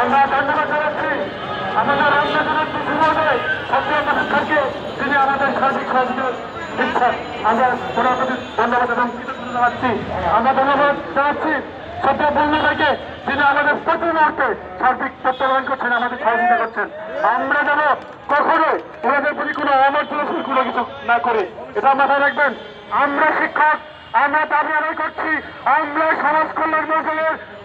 আমরা ধন্যবাদ জানাচ্ছি আমাদের দিচ্ছেন আমরা ওনার প্রতি আমরা ধন্যবাদ জানাচ্ছি সত্য বন্ধুদেরকে আমরা যেন কখনো ওনাদের কোনো অমর্যাদাশীল কোনো না করে এটা মাথায় রাখবেন আমরা শিক্ষক, আমরা দাবি আদায় করছি, আমরা সমাজ কল্যাণ মন্ত্রণালয়ের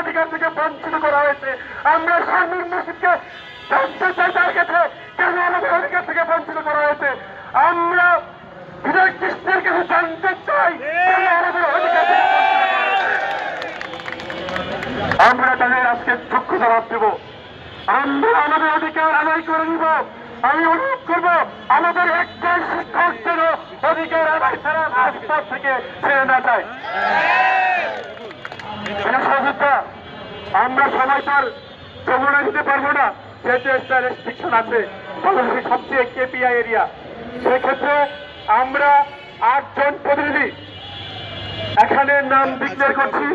অধিকার থেকে বঞ্চিত করা হয়েছে। আমরা স্বামীর মসজিদকে জানতে চাই তার কাছে, কেন আমাদের অধিকার থেকে বঞ্চিত করা হয়েছে? আমরা বিজয় কৃষ্ণের কাছে জানতে চাই আমাদের অধিকার থেকে? আমরা তাদের আজকে চক্ষু জবাব দেব। আমরা আমাদের অধিকার আদায় করে নিব। আমি অনুরোধ করব, আমাদের একজন যেন অধিকার আদায় ছাড়া রাজপথ থেকে ছেড়ে না যায়। আমরা সবাই তার যমুনা দিতে পারব না। যেহেতু একটা রেস্ট্রিকশন আছে বাংলাদেশের সবচেয়ে কেপিআই এরিয়া সেক্ষেত্রে আমরা আটজন প্রতিনিধি এখানে নাম ডিক্লেয়ার করছি।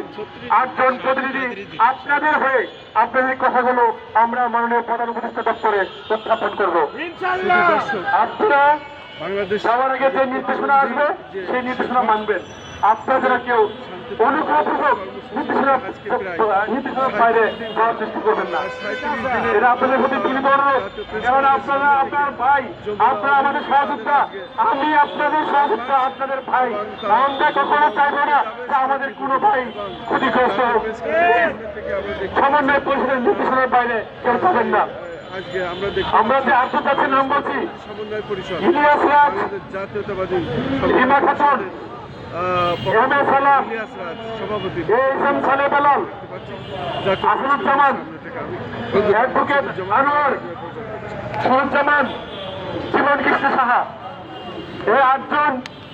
আটজন প্রতিনিধি আপনাদের হয়ে আপনাদের কথাগুলো আমরা মাননীয় প্রধান উপদেষ্টা দপ্তরে উত্থাপন করব। আপনারা বাংলাদেশ যাওয়ার আগে যে নির্দেশনা আসবে সেই নির্দেশনা মানবেন। আপনারা কেউ অনুগ্রহপূর্বক নির্দেশনার বাইরে যাওয়ার চেষ্টা করবেন না। এটা আপনাদের প্রতি বিনীত অনুরোধ কারণ আপনারা আপনার ভাই আপনারা আমাদের সহযোদ্ধা। আমি আপনাদের সহযোদ্ধা আপনাদের ভাই। আমরা কখনো চাইব না যে আমাদের কোনো ভাই ক্ষতিগ্রস্ত হোক। সমন্বয় পরিষদের নির্দেশনার বাইরে কেউ যাবেন না। আমরা দেখি আমরা যে নাম বলছি ইলিয়াস রাজ জাতীয়তাবাদী হিমা খাতুন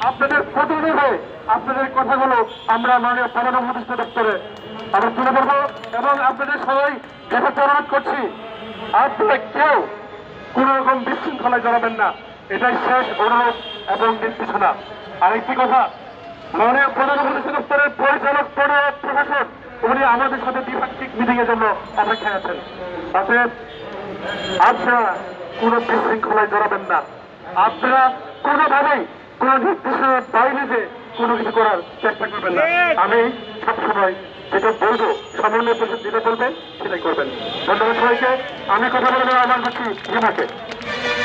আপনাদের প্রতিনিধি আপনাদের কথাগুলো আমরা মাননীয় প্রধান উপদেষ্টা দপ্তরে আমরা তুলে ধরবো এবং আপনাদের সবাই যথার্থ অনুরোধ করছি আপনারা কেউ কোন রকম বিশৃঙ্খলায় জড়াবেন না এটাই শেষ অনুরোধ এবং নির্দেশনা আরেকটি কথা মাননীয় প্রধান উপদেষ্টা দপ্তরের পরিচালক প্রশাসন উনি আমাদের সাথে দ্বিপাক্ষিক মিটিং এর জন্য অপেক্ষায় আছেন। অতএব আপনারা কোনো বিশৃঙ্খলায় জড়াবেন না। আপনারা কোনোভাবেই কোনো নির্দেশনার বাইরে যে কোনো কিছু করার চেষ্টা করবেন না। আমি সবসময় যেটা বলব সমন্বয় পরিষদ যেটা বলবেন সেটাই করবেন। ধন্যবাদ সবাইকে। আমি কথা বলব আমার কাছে হিমাকে।